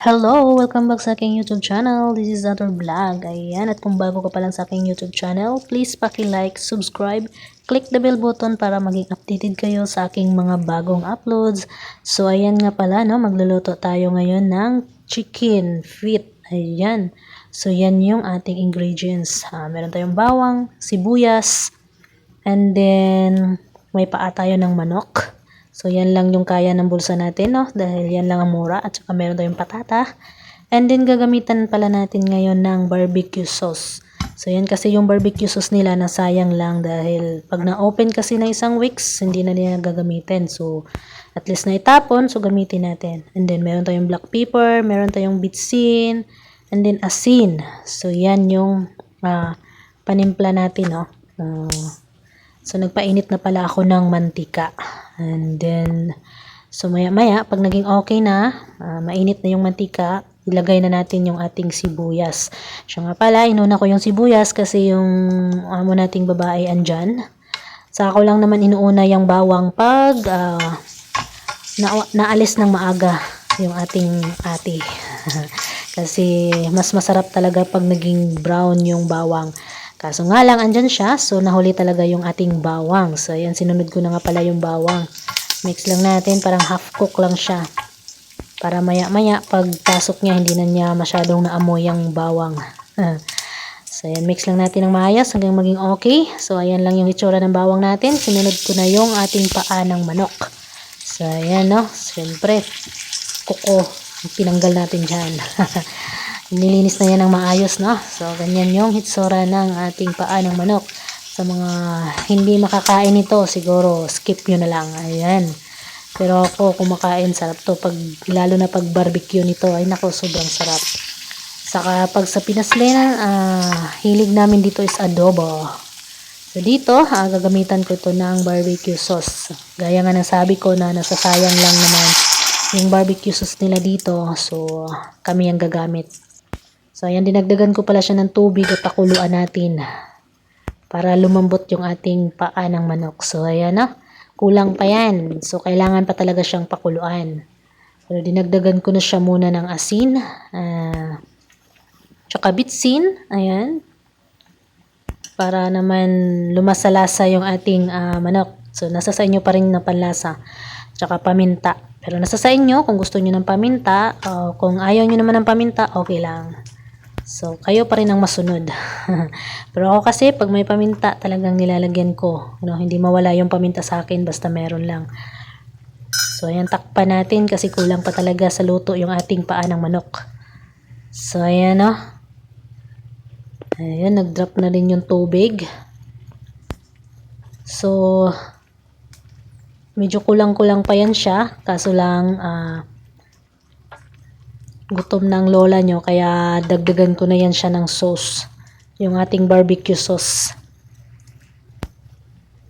Hello! Welcome back sa aking YouTube channel. This is Other Vlog. Ayan, at kung bago ka pa lang sa aking YouTube channel, please paki-like, subscribe, click the bell button para maging updated kayo sa aking mga bagong uploads. So, ayan nga pala, no, magluluto tayo ngayon ng chicken feet. Ayan. So, yan yung ating ingredients. Ah, meron tayong bawang, sibuyas, and then may paa tayo ng manok. So, yan lang yung kaya ng bulsa natin, no? Dahil yan lang ang mura. At saka meron tayong patata. And then, gagamitan pala natin ngayon ng barbecue sauce. So, yan kasi yung barbecue sauce nila na sayang lang dahil pag na-open kasi na isang weeks, hindi na nila gagamitin. So, at least na itapon, so gamitin natin. And then, meron tayong black pepper, meron tayong bitsin, and then asin. So, yan yung ah, panimpla natin, no? Ah, So, nagpainit na pala ako ng mantika. And then, so maya-maya, pag naging okay na, ah, mainit na yung mantika, ilagay na natin yung ating sibuyas. Siya nga pala, inuna ko yung sibuyas kasi yung amo nating babae andyan. Saka ko lang naman inuuna yung bawang pag ah, na, naalis ng maaga yung ating ate. kasi mas masarap talaga pag naging brown yung bawang. Kaso nga lang, andyan siya. So, nahuli talaga yung ating bawang. So, ayan, sinunod ko na nga pala yung bawang. Mix lang natin, parang half cook lang siya. Para maya-maya, pag pasok niya, hindi na niya masyadong naamoy yung bawang. so, ayan, mix lang natin ng maayos hanggang maging okay. So, ayan lang yung itsura ng bawang natin. Sinunod ko na yung ating paa ng manok. So, ayan, no? Siyempre, kuko. Pinanggal natin dyan. Nilinis na yan ng maayos, no? So, ganyan yung hitsura ng ating paa ng manok. Sa mga hindi makakain ito, siguro skip nyo na lang. Ayan. Pero ako, kumakain, sarap to. Pag, lalo na pag barbecue nito, ay nako, sobrang sarap. Saka pag sa Pinas Lena, ah, hilig namin dito is adobo. So dito, ah, gagamitan ko ito ng barbecue sauce. Gaya nga ng sabi ko na nasasayang lang naman yung barbecue sauce nila dito. So, kami ang gagamit. So, ayan, dinagdagan ko pala siya ng tubig at pakuluan natin para lumambot yung ating paa ng manok. So, ayan na. Kulang pa yan. So, kailangan pa talaga siyang pakuluan. Pero dinagdagan ko na siya muna ng asin. ah tsaka bitsin. Ayan. Para naman lumasalasa yung ating ah, manok. So, nasa sa inyo pa rin na panlasa. Tsaka paminta. Pero nasa sa inyo kung gusto nyo ng paminta. o kung ayaw nyo naman ng paminta, okay lang. So, kayo pa rin ang masunod. Pero ako kasi, pag may paminta, talagang nilalagyan ko. No, hindi mawala yung paminta sa akin, basta meron lang. So, ayan, takpan natin kasi kulang pa talaga sa luto yung ating paa ng manok. So, ayan, no. Ayan, nag-drop na rin yung tubig. So, medyo kulang-kulang pa yan siya. Kaso lang, ah, gutom ng lola nyo kaya dagdagan ko na yan siya ng sauce. Yung ating barbecue sauce.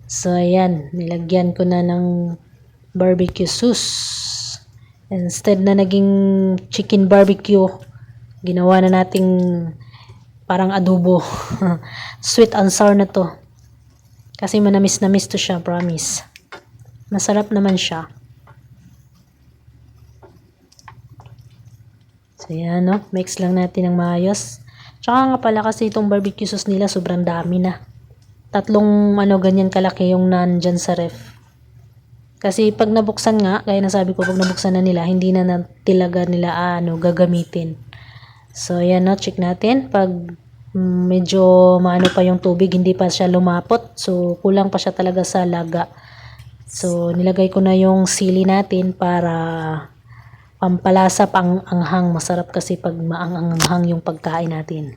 So ayan. Nilagyan ko na ng barbecue sauce. Instead na naging chicken barbecue ginawa na nating parang adobo. Sweet and sour na to. Kasi manamis namis to siya promise. Masarap naman siya So, yan, no? Mix lang natin ng maayos. Tsaka nga pala kasi itong barbecue sauce nila sobrang dami na. Tatlong ano ganyan kalaki yung nandyan sa ref. Kasi pag nabuksan nga, kaya nasabi ko pag nabuksan na nila, hindi na natilaga nila ano gagamitin. So, yan, no? Check natin. Pag mm, medyo maano pa yung tubig, hindi pa siya lumapot. So, kulang pa siya talaga sa laga. So, nilagay ko na yung sili natin para pampalasa pang anghang. Masarap kasi pag maanghang yung pagkain natin.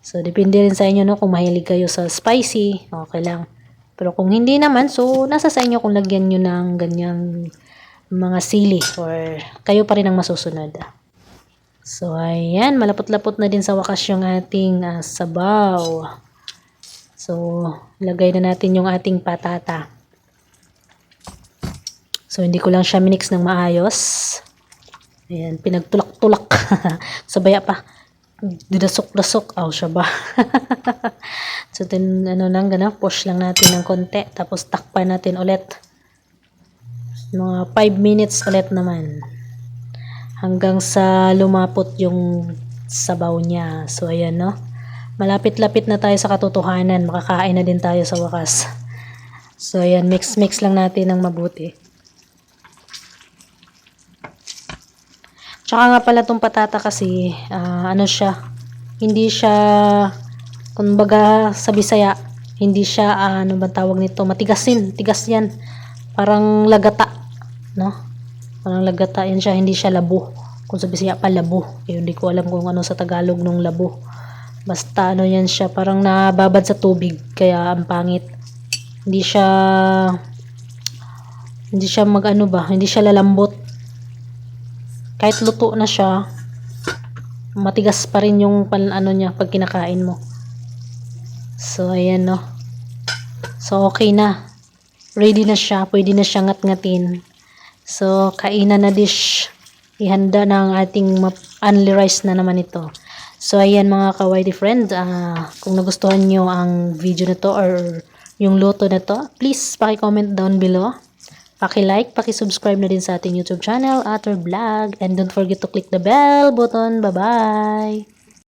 So, depende rin sa inyo no, kung mahilig kayo sa spicy, okay lang. Pero kung hindi naman, so nasa sa inyo kung lagyan nyo ng ganyang mga sili or kayo pa rin ang masusunod. So, ayan, malapot-lapot na din sa wakas yung ating ah, sabaw. So, lagay na natin yung ating patata. So, hindi ko lang siya minix ng maayos. Ayan, pinagtulak-tulak. Sabaya pa. Didasok-dasok. Aw, siya ba? so, tin, ano lang, gana, push lang natin ng konti. Tapos, takpan natin ulit. Mga 5 minutes ulit naman. hanggang sa lumapot yung sabaw niya. So, ayan, no? Malapit-lapit na tayo sa katotohanan. Makakain na din tayo sa wakas. So, ayan, mix-mix lang natin ng mabuti. Tsaka nga pala tong patata kasi, ah, ano siya, hindi siya, kumbaga sa Bisaya, hindi siya, ah, ano ba tawag nito, matigasin, tigas yan. Parang lagata, no? Parang lagata yan siya, hindi siya labo. Kung sa Bisaya pa labo. Eh, hindi ko alam kung ano sa Tagalog nung labo. Basta ano yan siya, parang nababad sa tubig, kaya ang pangit. Hindi siya, hindi siya mag ano ba, hindi siya lalambot. Kahit luto na siya, matigas pa rin yung pan, ano niya pag kinakain mo. So, ayan no. So, okay na. Ready na siya. Pwede na siya ngat-ngatin. So, kainan na dish. Ihanda na ang ating only rice na naman ito. So, ayan mga kawaii friend. ah kung nagustuhan nyo ang video na to or yung luto na to, please paki-comment down below. Paki-like, paki-subscribe na din sa ating YouTube channel, Ator Vlog. And don't forget to click the bell button. Bye-bye!